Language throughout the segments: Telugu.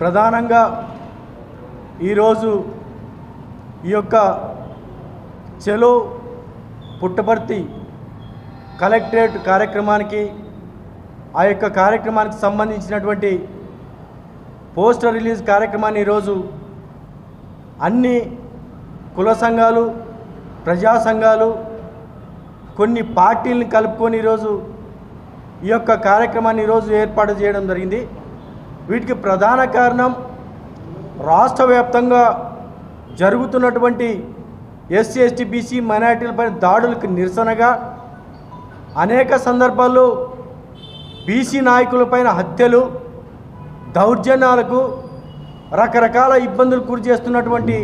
ప్రధానంగా ఈరోజు ఈ యొక్క చెలో పుట్టపర్తి కలెక్టరేట్ కార్యక్రమానికి ఆ యొక్క కార్యక్రమానికి సంబంధించినటువంటి పోస్టర్ రిలీజ్ కార్యక్రమాన్ని ఈరోజు అన్ని కుల సంఘాలు ప్రజా సంఘాలు కొన్ని పార్టీలను కలుపుకొని ఈరోజు ఈ యొక్క కార్యక్రమాన్ని ఈరోజు ఏర్పాటు చేయడం జరిగింది. వీటికి ప్రధాన కారణం రాష్ట్ర వ్యాప్తంగా జరుగుతున్నటువంటి ఎస్సీ ఎస్టీ బీసీ మైనార్టీలపై దాడులకు నిరసనగా అనేక సందర్భాల్లో బీసీ నాయకులపైన హత్యలు దౌర్జన్యాలకు రకరకాల ఇబ్బందులు గురి చేస్తున్నటువంటి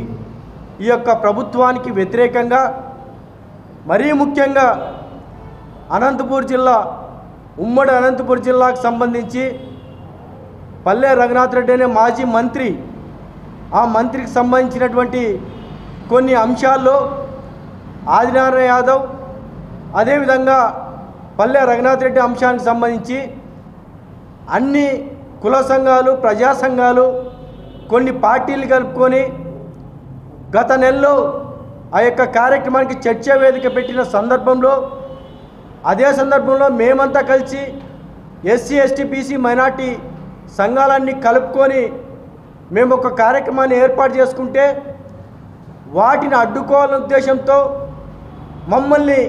ఈ యొక్క ప్రభుత్వానికి వ్యతిరేకంగా మరీ ముఖ్యంగా అనంతపూర్ జిల్లా ఉమ్మడి అనంతపూర్ జిల్లాకు సంబంధించి పల్లె రంగనాథ్ రెడ్డి అనే మాజీ మంత్రి ఆ మంత్రికి సంబంధించినటువంటి కొన్ని అంశాల్లో ఆదినారాయణ యాదవ్ అదేవిధంగా పల్లె రంగనాథ్ రెడ్డి అంశానికి సంబంధించి అన్ని కుల సంఘాలు ప్రజా సంఘాలు కొన్ని పార్టీలు కలుపుకొని గత నెలలో ఆ యొక్క కార్యక్రమానికి చర్చా వేదిక పెట్టిన సందర్భంలో అదే సందర్భంలో మేమంతా కలిసి ఎస్సీ ఎస్టీ బీసీ మైనార్టీ సంఘాలన్నీ కలుపుకొని మేము ఒక కార్యక్రమాన్ని ఏర్పాటు చేసుకుంటే వాటిని అడ్డుకోవాలనే ఉద్దేశంతో మమ్మల్ని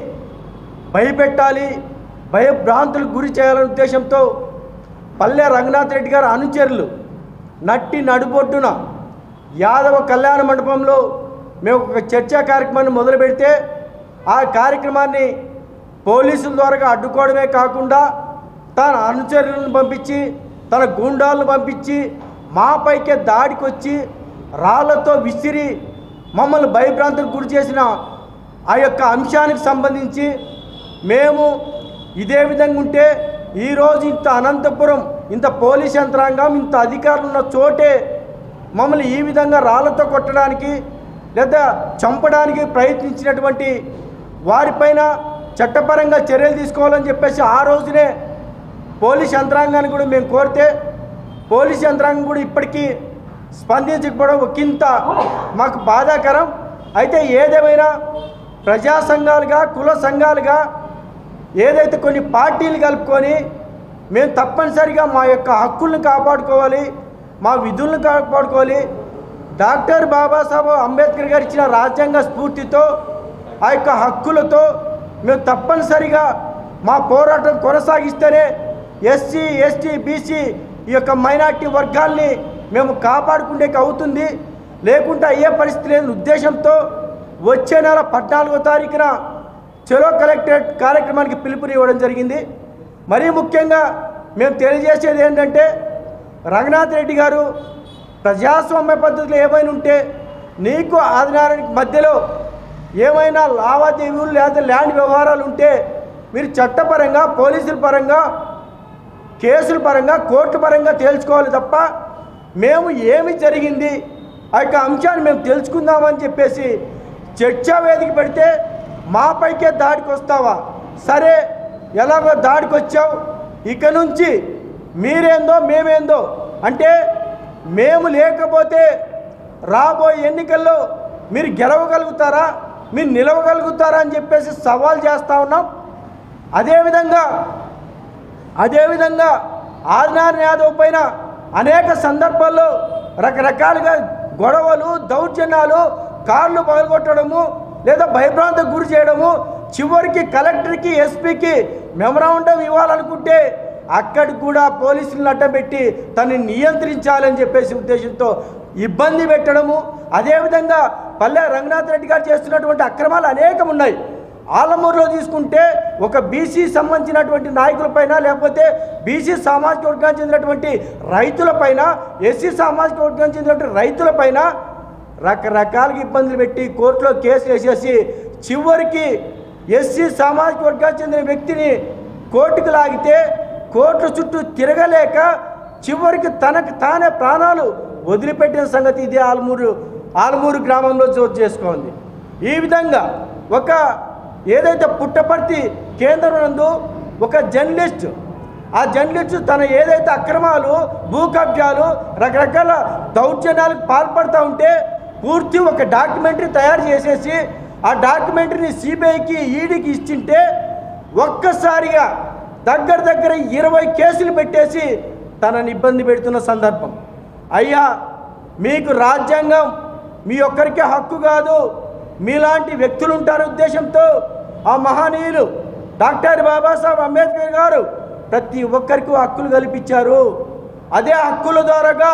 భయపెట్టాలి భయభ్రాంతులకు గురి చేయాలనే ఉద్దేశంతో పల్లె రంగనాథ్ రెడ్డి గారు అనుచరులు నట్టి నడుబొడ్డున యాదవ కళ్యాణ మండపంలో మేము ఒక చర్చా కార్యక్రమాన్ని మొదలు పెడితే ఆ కార్యక్రమాన్ని పోలీసుల ద్వారా అడ్డుకోవడమే కాకుండా తన అనుచరులను పంపించి తన గూండాలను పంపించి మాపైకే దాడికి వచ్చి రాళ్ళతో విసిరి మమ్మల్ని భయభ్రాంతులకు గురి చేసిన ఆ యొక్క అంశానికి సంబంధించి మేము ఇదే విధంగా ఉంటే ఈరోజు ఇంత అనంతపురం ఇంత పోలీస్ యంత్రాంగం ఇంత అధికారులు ఉన్న చోటే మమ్మల్ని ఈ విధంగా రాళ్ళతో కొట్టడానికి లేదా చంపడానికి ప్రయత్నించినటువంటి వారిపైన చట్టపరంగా చర్యలు తీసుకోవాలని చెప్పేసి ఆ రోజునే పోలీస్ యంత్రాంగాన్ని కూడా మేము కోరితే పోలీస్ యంత్రాంగం కూడా ఇప్పటికీ స్పందించకపోవడం ఒకంత మాకు బాధాకరం. అయితే ఏదేమైనా ప్రజా సంఘాలుగా కుల సంఘాలుగా ఏదైతే కొన్ని పార్టీలు కలుపుకొని మేము తప్పనిసరిగా మా యొక్క హక్కులను కాపాడుకోవాలి మా విధులను కాపాడుకోవాలి. డాక్టర్ బాబాసాహెబ్ అంబేద్కర్ గారు ఇచ్చిన రాజ్యాంగ స్ఫూర్తితో ఆ యొక్క హక్కులతో మేము తప్పనిసరిగా మా పోరాటం కొనసాగిస్తేనే ఎస్సీ ఎస్టీ బీసీ ఈ యొక్క మైనార్టీ వర్గాల్ని మేము కాపాడుకుంటే అవుతుంది. లేకుంటే ఏ పరిస్థితి లేని ఉద్దేశంతో వచ్చే నెల పద్నాలుగో తారీఖున చెలో కలెక్టరేట్ కార్యక్రమానికి పిలుపుని ఇవ్వడం జరిగింది. మరీ ముఖ్యంగా మేము తెలియజేసేది ఏంటంటే రంగనాథ్ రెడ్డి గారు ప్రజాస్వామ్య పద్ధతులు ఏమైనా ఉంటే నీకు ఆదినారాయణకి మధ్యలో ఏమైనా లావాదేవీలు లేదా ల్యాండ్ వ్యవహారాలు ఉంటే మీరు చట్టపరంగా పోలీసుల పరంగా కేసుల పరంగా కోర్టు పరంగా తేల్చుకోవాలి తప్ప మేము ఏమి జరిగింది? ఆ యొక్క అంశాన్ని మేము తెలుసుకుందామని చెప్పేసి చర్చా వేదిక పెడితే మాపైకే దాడికి వస్తావా సరే ఎలాగో దాడికి వచ్చావు ఇక నుంచి మీరేందో మేమేందో? అంటే మేము లేకపోతే రాబోయే ఎన్నికల్లో మీరు గెలవగలుగుతారా? మీరు నిలవగలుగుతారా అని చెప్పేసి సవాల్ చేస్తూ ఉన్నాం. అదేవిధంగా అదేవిధంగా ఆదినారాయణ యాదవ్ పైన అనేక సందర్భాల్లో రకరకాలుగా గొడవలు దౌర్జన్యాలు కార్లు పగలగొట్టడము లేదా భయభ్రాంతకు గురి చేయడము. చివరికి కలెక్టర్కి ఎస్పీకి మెమరాండం ఇవ్వాలనుకుంటే అక్కడికి కూడా పోలీసులను అడ్డబెట్టి తనని నియంత్రించాలని చెప్పేసి ఉద్దేశంతో ఇబ్బంది పెట్టడము. అదేవిధంగా పల్లె రంగనాథ్ రెడ్డి గారు చేస్తున్నటువంటి అక్రమాలు అనేకం ఉన్నాయి ఆలమూరులో తీసుకుంటే ఒక బీసీ సంబంధించినటువంటి నాయకులపైన లేకపోతే బీసీ సామాజిక వర్గానికి చెందినటువంటి రైతులపైన ఎస్సీ సామాజిక వర్గానికి చెందినటువంటి రైతులపైన రకరకాలుగా ఇబ్బందులు పెట్టి కోర్టులో కేసు వేసేసి చివరికి ఎస్సీ సామాజిక వర్గానికి చెందిన వ్యక్తిని కోర్టుకు లాగితే కోర్టు చుట్టూ తిరగలేక చివరికి తనకు తానే ప్రాణాలు వదిలిపెట్టిన సంగతి ఇదే ఆలమూరు ఆలమూరు గ్రామంలో చోటు చేసుకోండి ఈ విధంగా ఒక ఏదైతే పుట్టపర్తి కేంద్రం నందు ఒక జర్నలిస్ట్ ఆ జర్నలిస్టు తన ఏదైతే అక్రమాలు భూ కబ్జాలు రకరకాల దౌర్జన్యాలకు పాల్పడుతూ ఉంటే పూర్తి ఒక డాక్యుమెంటరీ తయారు చేసేసి ఆ డాక్యుమెంటరీని సిబిఐకి ఈడీకి ఇచ్చింటే ఒక్కసారిగా దగ్గర దగ్గర ఇరవై కేసులు పెట్టేసి తనని ఇబ్బంది పెడుతున్న సందర్భం. అయ్యా మీకు రాజ్యాంగం మీ ఒక్కరికే హక్కు కాదు. మీలాంటి వ్యక్తులు ఉంటారు ఉద్దేశంతో ఆ మహనీయులు డాక్టర్ బాబాసాహెబ్ అంబేద్కర్ గారు ప్రతి ఒక్కరికి హక్కులు కల్పించారు. అదే హక్కుల ద్వారాగా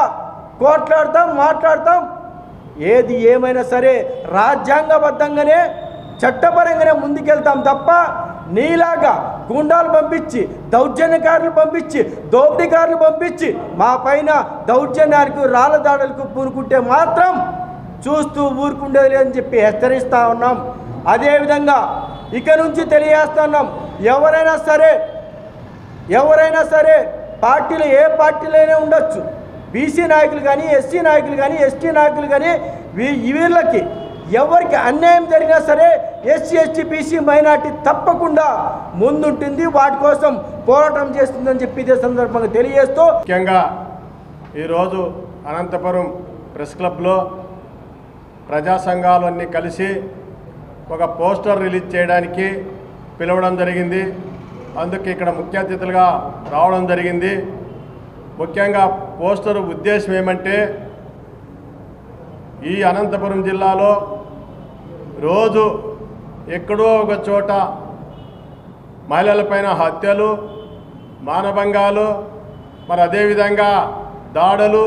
కోట్లాడతాం మాట్లాడతాం. ఏది ఏమైనా సరే రాజ్యాంగబద్ధంగానే చట్టపరంగానే ముందుకెళ్తాం తప్ప నీలాగా గుండాలు పంపించి దౌర్జన్యకారులు పంపించి దోపిడీకారులు పంపించి మా పైన దౌర్జన్యాలకు రాళ్ళదాడలకు పూనుకుంటే మాత్రం చూస్తూ ఊరుకుండేది అని చెప్పి హెచ్చరిస్తూ ఉన్నాం. అదేవిధంగా ఇక నుంచి తెలియజేస్తున్నాం ఎవరైనా సరే ఎవరైనా సరే పార్టీలు ఏ పార్టీలైనా ఉండొచ్చు. బీసీ నాయకులు కానీ ఎస్సీ నాయకులు కానీ ఎస్టీ నాయకులు కానీ వీ వీళ్ళకి ఎవరికి అన్యాయం జరిగినా సరే ఎస్సీ ఎస్టీ బీసీ మైనార్టీ తప్పకుండా ముందుంటుంది వాటి కోసం పోరాటం చేస్తుందని చెప్పి ఇదే సందర్భంగా తెలియజేస్తూ ముఖ్యంగా ఈరోజు అనంతపురం ప్రెస్ క్లబ్లో ప్రజా సంఘాలన్నీ కలిసి ఒక పోస్టర్ రిలీజ్ చేయడానికి పిలవడం జరిగింది. అందుకు ఇక్కడ ముఖ్య అతిథులుగా రావడం జరిగింది. ముఖ్యంగా పోస్టర్ ఉద్దేశం ఏమంటే ఈ అనంతపురం జిల్లాలో రోజు ఎక్కడో ఒక చోట మహిళలపైన హత్యలు మానభంగాలు మరి అదేవిధంగా దాడులు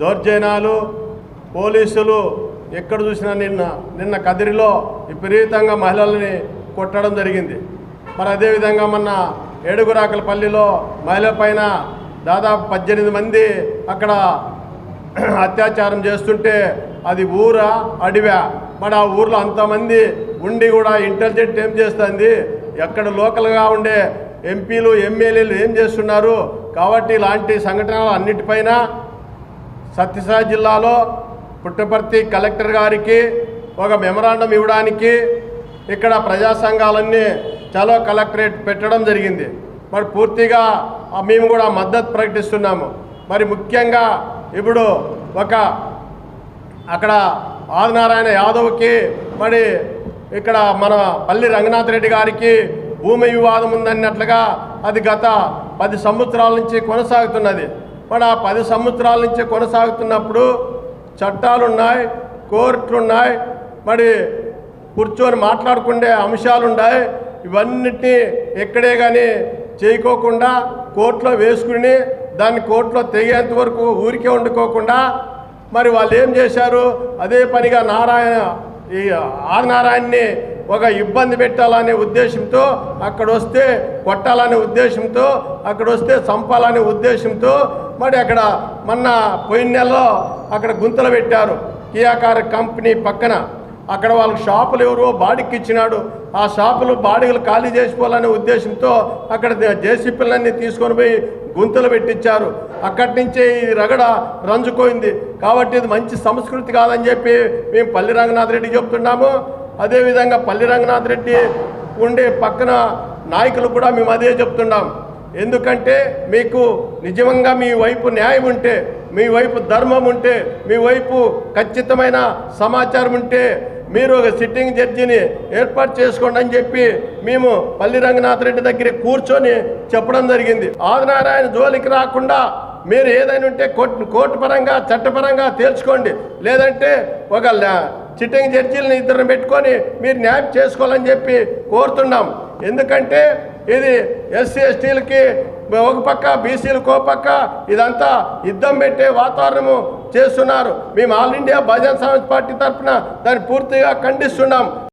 దౌర్జన్యాలు పోలీసులు ఎక్కడ చూసినా నిన్న నిన్న కదిరిలో విపరీతంగా మహిళల్ని కొట్టడం జరిగింది. మరి అదేవిధంగా మొన్న ఏడుగురాకలపల్లిలో మహిళల పైన దాదాపు పద్దెనిమిది మంది అక్కడ అత్యాచారం చేస్తుంటే అది ఊరా అడివా? మరి ఆ ఊర్లో అంతమంది ఉండి కూడా ఇంటెలిజెంట్ ఏం చేస్తుంది? ఎక్కడ లోకల్గా ఉండే ఎంపీలు ఎమ్మెల్యేలు ఏం చేస్తున్నారు? కాబట్టి ఇలాంటి సంఘటనలు అన్నిటిపైన సత్యసాయి జిల్లాలో పుట్టపర్తి కలెక్టర్ గారికి ఒక మెమరాండం ఇవ్వడానికి ఇక్కడ ప్రజా సంఘాలన్నీ చలో కలెక్టరేట్ పెట్టడం జరిగింది. మరి పూర్తిగా మేము కూడా మద్దతు ప్రకటిస్తున్నాము. మరి ముఖ్యంగా ఇప్పుడు ఒక అక్కడ ఆదినారాయణ యాదవ్కి మరి ఇక్కడ మన పల్లి రంగనాథ్ రెడ్డి గారికి భూమి వివాదం ఉందన్నట్లుగా అది గత పది సంవత్సరాల నుంచి కొనసాగుతున్నది. మరి ఆ పది సంవత్సరాల నుంచి కొనసాగుతున్నప్పుడు చట్టాలు ఉన్నాయి మరి కూర్చొని మాట్లాడుకునే అంశాలు ఉన్నాయి ఇవన్నిటినీ ఎక్కడే కానీ చేయకోకుండా కోర్టులో వేసుకుని దాన్ని కోర్టులో తెగేంత వరకు ఊరికే వండుకోకుండా మరి వాళ్ళు ఏం చేశారు? అదే పనిగా నారాయణ ఈ ఆదినారాయణని ఒక ఇబ్బంది పెట్టాలనే ఉద్దేశంతో అక్కడ వస్తే కొట్టాలనే ఉద్దేశంతో అక్కడ వస్తే చంపాలనే ఉద్దేశంతో మరి అక్కడ మొన్న పోయిన నెలలో అక్కడ గుంతలు పెట్టారు. కియాకార కంపెనీ పక్కన. అక్కడ వాళ్ళకి షాపులు ఎవరో బాడికి ఇచ్చినాడు. ఆ షాపులు బాడిగలు ఖాళీ చేసుకోవాలనే ఉద్దేశంతో అక్కడ జేసీపీలన్నీ తీసుకొని పోయి గుంతలు పెట్టించారు. అక్కడి నుంచే ఈ రగడ రంజుకోయింది. కాబట్టి ఇది మంచి సంస్కృతి కాదని చెప్పి మేము పల్లి రంగనాథ్ రెడ్డి చెప్తున్నాము. అదేవిధంగా పల్లి రంగనాథ్ రెడ్డి ఉండే పక్కన నాయకులు కూడా మేము అదే చెప్తున్నాం. ఎందుకంటే మీకు నిజంగా మీ వైపు న్యాయం ఉంటే మీ వైపు ధర్మం ఉంటే మీ వైపు ఖచ్చితమైన సమాచారం ఉంటే మీరు ఒక సిట్టింగ్ జడ్జిని ఏర్పాటు చేసుకోండి అని చెప్పి మేము పల్లి రంగనాథ్ రెడ్డి దగ్గర కూర్చొని చెప్పడం జరిగింది. ఆదినారాయణ జోలికి రాకుండా మీరు ఏదైనా ఉంటే కోర్టు కోర్టు పరంగా చట్టపరంగా తేల్చుకోండి. లేదంటే ఒక సిట్టింగ్ జడ్జీలను ఇద్దరిని పెట్టుకొని మీరు న్యాయం చేసుకోవాలని చెప్పి కోరుతున్నాం. ఎందుకంటే ఇది ఎస్సీ ఎస్టీలకి ఒక పక్క బీసీలకు ఒక పక్క ఇదంతా యుద్ధం పెట్టే వాతావరణము చేస్తున్నారు. మేము All India Bahujan Samaj Party తరఫున దాన్ని పూర్తిగా ఖండిస్తున్నాం.